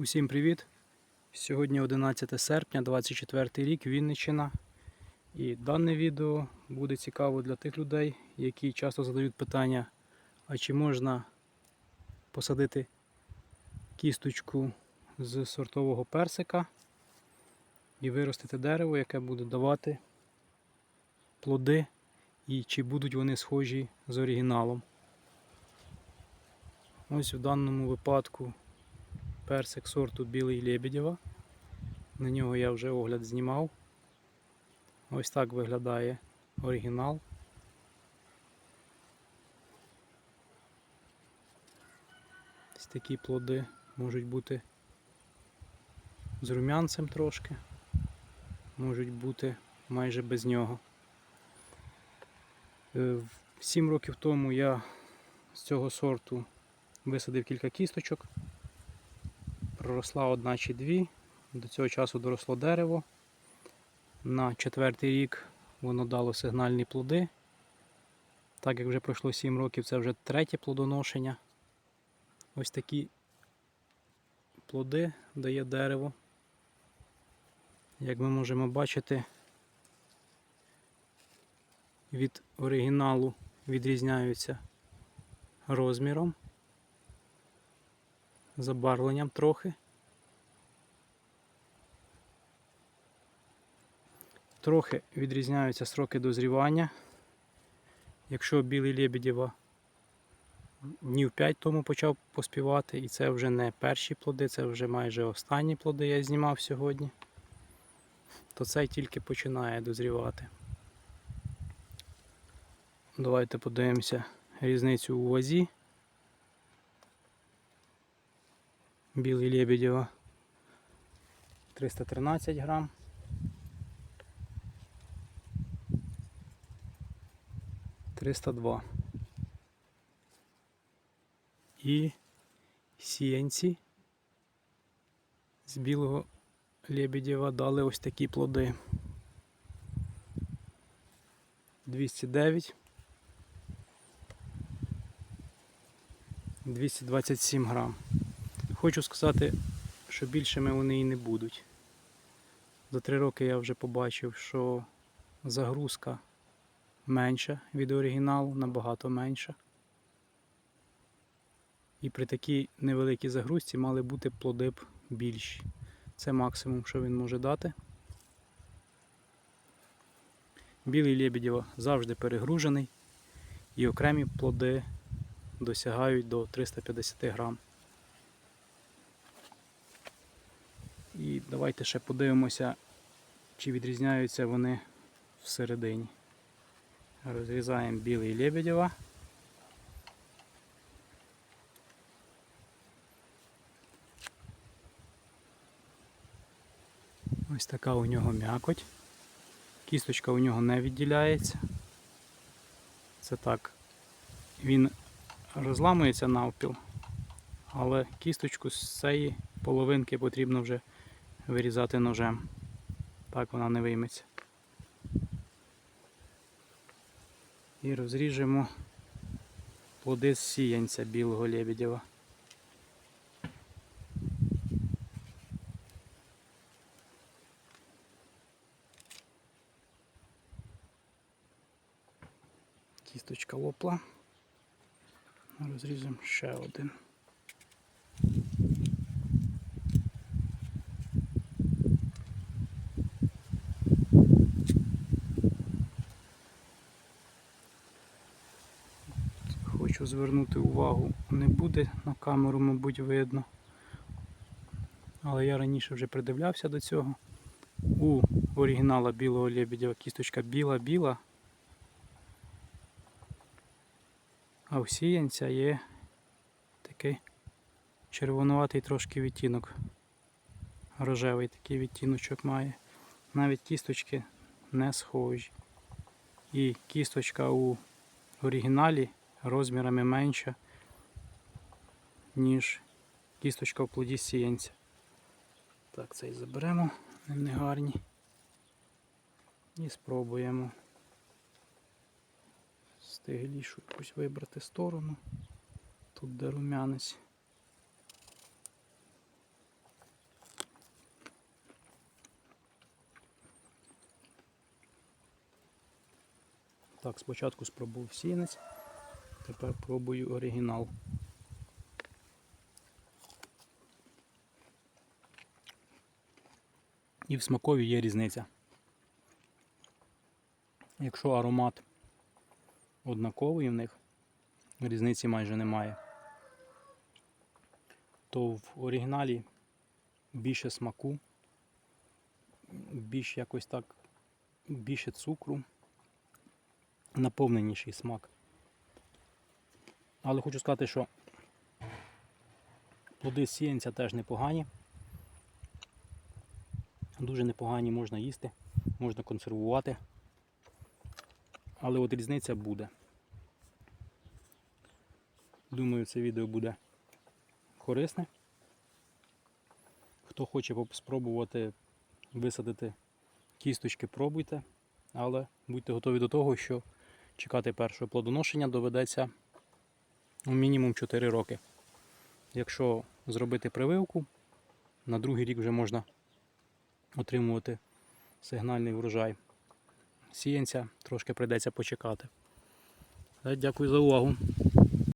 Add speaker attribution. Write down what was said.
Speaker 1: Усім привіт! Сьогодні 11 серпня, 24 рік, Вінниччина. І дане відео буде цікаво для тих людей, які часто задають питання, а чи можна посадити кісточку з сортового персика і виростити дерево, яке буде давати плоди, і чи будуть вони схожі з оригіналом. Ось в даному випадку персик сорту Білий Лебедєва. На нього я вже огляд знімав. Ось так виглядає оригінал. Ось такі плоди можуть бути з рум'янцем трошки, можуть бути майже без нього. Е, Сім років тому я з цього сорту висадив кілька кісточок проросла одна чи дві. До цього часу доросло дерево. На четвертий рік воно дало сигнальні плоди. Так як вже пройшло 7 років, це вже третє плодоношення. Ось такі плоди дає дерево. Як ми можемо бачити, від оригіналу відрізняються розміром забарвленням трохи. Трохи відрізняються сроки дозрівання. Якщо білий Лебедєва днів 5 тому почав поспівати, і це вже не перші плоди, це вже майже останні плоди я знімав сьогодні, то цей тільки починає дозрівати. Давайте подивимося різницю у вазі. Білий Лебедєва 313 грам. Триста два. І сіянці з білого Лебедєва дали ось такі плоди. 209. 227 грам. Хочу сказати, що більшими вони і не будуть. За три роки я вже побачив, що загрузка менша від оригіналу, набагато менша. І при такій невеликій загрузці мали бути плоди б більші. Це максимум, що він може дати. Білий Лебедєва завжди перегружений і окремі плоди досягають до 350 грам. І давайте ще подивимося, чи відрізняються вони всередині. Розрізаємо білий Лебедєва. Ось така у нього м'якоть. Кісточка у нього не відділяється. Це так. Він розламується навпіл, але кісточку з цієї половинки потрібно вже вирізати ножем. Так вона не вийметься. І розріжемо плоди з сіянця білого лебедєва. Кісточка лопла. Розріжемо ще один. Хочу звернути увагу, не буде на камеру, мабуть, видно. Але я раніше вже придивлявся до цього. У оригінала білого лебедя кісточка біла-біла. А у сіянця є такий червонуватий трошки відтінок. Рожевий такий відтіночок має. Навіть кісточки не схожі. І кісточка у оригіналі розмірами менша, ніж кісточка в плоді сіянця. Так, цей заберемо, не гарні. І спробуємо стиглішу якусь вибрати сторону. Тут де рум'янець. Так, спочатку спробував сінець тепер пробую оригінал. І в смакові є різниця. Якщо аромат однаковий в них, різниці майже немає, то в оригіналі більше смаку, більш якось так, більше цукру, наповненіший смак. Але хочу сказати, що плоди сіянця теж непогані. Дуже непогані можна їсти, можна консервувати. Але от різниця буде. Думаю, це відео буде корисне. Хто хоче спробувати висадити кісточки, пробуйте, але будьте готові до того, що чекати першого плодоношення доведеться мінімум 4 роки. Якщо зробити прививку, на другий рік вже можна отримувати сигнальний врожай. Сіянця трошки прийдеться почекати. Е, Дякую за увагу.